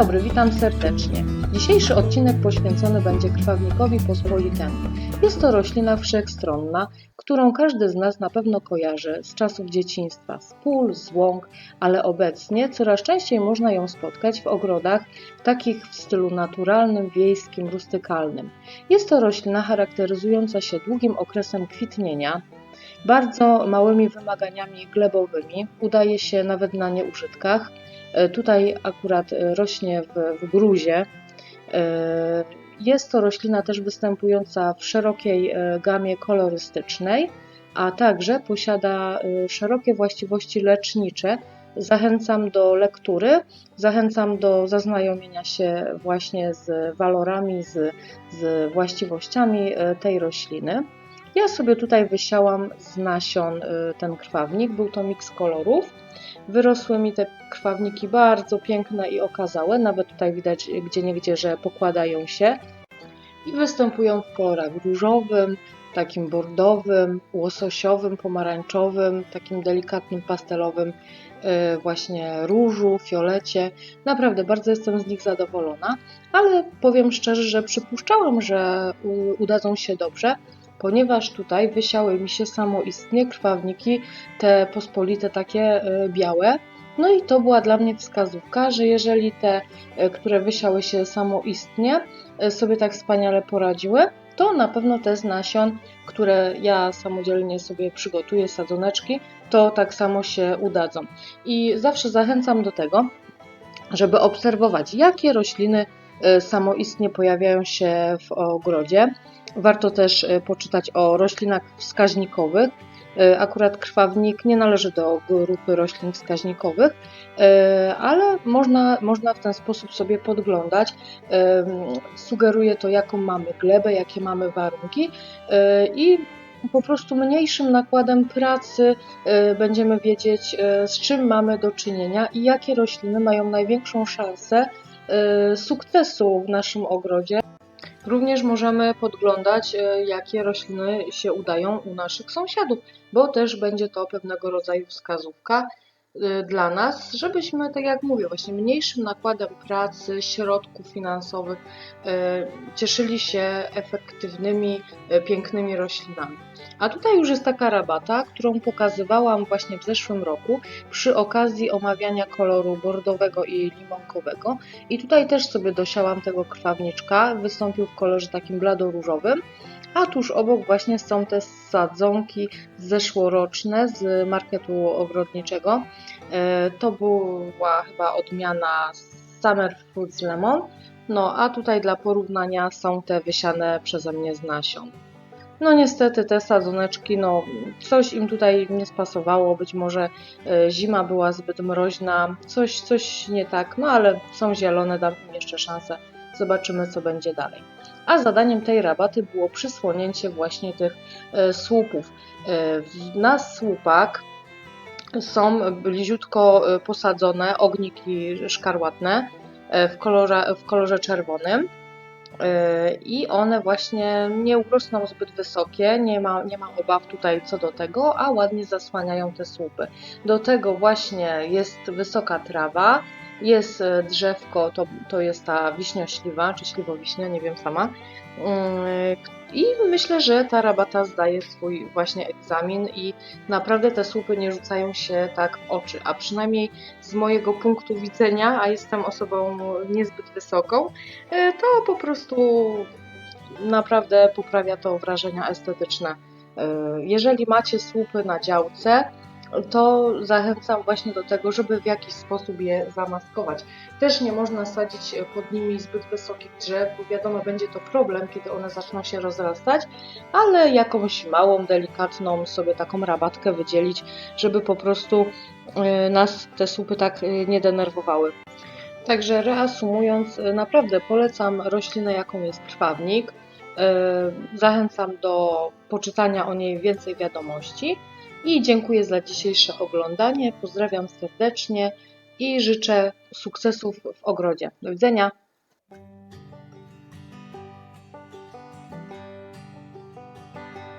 dobry, witam serdecznie. Dzisiejszy odcinek poświęcony będzie krwawnikowi pospolitemu. Jest to roślina wszechstronna, którą każdy z nas na pewno kojarzy z czasów dzieciństwa, z pól, z łąk, ale obecnie coraz częściej można ją spotkać w ogrodach takich w stylu naturalnym, wiejskim, rustykalnym. Jest to roślina charakteryzująca się długim okresem kwitnienia, bardzo małymi wymaganiami glebowymi, udaje się nawet na nieużytkach. E, Tutaj akurat e, rośnie w, w gruzie. E, Jest to roślina też występująca w szerokiej gamie kolorystycznej, a także posiada szerokie właściwości lecznicze. Zachęcam do lektury, zachęcam do zaznajomienia się właśnie z walorami, z, z właściwościami tej rośliny. Ja sobie tutaj wysiałam z nasion y, ten krwawnik. Był to miks kolorów. Wyrosły mi te krwawniki bardzo piękne i okazałe. Nawet tutaj widać gdzie niegdzie, że pokładają się. I występują w kolorach różowym, takim bordowym, łososiowym, pomarańczowym, takim delikatnym pastelowym y, właśnie różu, fiolecie. Naprawdę bardzo jestem z nich zadowolona, ale powiem szczerze, że przypuszczałam, że udadzą się dobrze, ponieważ tutaj wysiały mi się samoistnie krwawniki, te pospolite takie y, białe. No i to była dla mnie wskazówka, że jeżeli te, y, które wysiały się samoistnie, y, sobie tak wspaniale poradziły, to na pewno te z nasion, które ja samodzielnie sobie przygotuję, sadzoneczki, to tak samo się udadzą. I zawsze zachęcam do tego, żeby obserwować, jakie rośliny samoistnie pojawiają się w ogrodzie. Warto też y, poczytać o roślinach wskaźnikowych. Y, Akurat krwawnik nie należy do grupy roślin wskaźnikowych, y, ale można, można w ten sposób sobie podglądać. Y, Sugeruje to, jaką mamy glebę, jakie mamy warunki y, i po prostu mniejszym nakładem pracy y, będziemy wiedzieć, y, z czym mamy do czynienia i jakie rośliny mają największą szansę y, sukcesu w naszym ogrodzie. Również możemy podglądać, y, jakie rośliny się udają u naszych sąsiadów, bo też będzie to pewnego rodzaju wskazówka y, dla nas, żebyśmy, tak jak mówię, właśnie mniejszym nakładem pracy, środków finansowych y, cieszyli się efektywnymi, y, pięknymi roślinami. A tutaj już jest taka rabata, którą pokazywałam właśnie w zeszłym roku przy okazji omawiania koloru bordowego i limonkowego. I tutaj też sobie dosiałam tego krwawniczka, wystąpił w kolorze takim bladoróżowym. A tuż obok właśnie są te sadzonki zeszłoroczne z marketu ogrodniczego. E, To była chyba odmiana Summer Fruits Lemon. No a tutaj dla porównania są te wysiane przeze mnie z nasion. No niestety te sadzoneczki, no coś im tutaj nie spasowało, być może e, zima była zbyt mroźna, coś, coś nie tak, no ale są zielone, dam im jeszcze szansę, zobaczymy co będzie dalej. A zadaniem tej rabaty było przysłonięcie właśnie tych e, słupów. Na słupak są bliziutko e, posadzone ogniki szkarłatne e, w kolorze, w kolorze czerwonym. Yy, i one właśnie nie urosną zbyt wysokie, nie ma, nie ma obaw tutaj co do tego, a ładnie zasłaniają te słupy. Do tego właśnie jest wysoka trawa, jest e, drzewko, to, to jest ta wiśniośliwa, czy śliwowiśnia, nie wiem sama. Yy, I myślę, że ta rabata zdaje swój właśnie egzamin i naprawdę te słupy nie rzucają się tak w oczy, a przynajmniej z mojego punktu widzenia, a jestem osobą niezbyt wysoką, E, to po prostu naprawdę poprawia to wrażenia estetyczne. E, Jeżeli macie słupy na działce, to zachęcam właśnie do tego, żeby w jakiś sposób je zamaskować. Też nie można sadzić pod nimi zbyt wysokich drzew, bo wiadomo, będzie to problem, kiedy one zaczną się rozrastać, ale jakąś małą, delikatną sobie taką rabatkę wydzielić, żeby po prostu e, nas te słupy tak e, nie denerwowały. Także reasumując, y, naprawdę polecam roślinę, jaką jest krwawnik. Y, Zachęcam do poczytania o niej więcej wiadomości i dziękuję za dzisiejsze oglądanie. Pozdrawiam serdecznie i życzę sukcesów w ogrodzie. Do widzenia.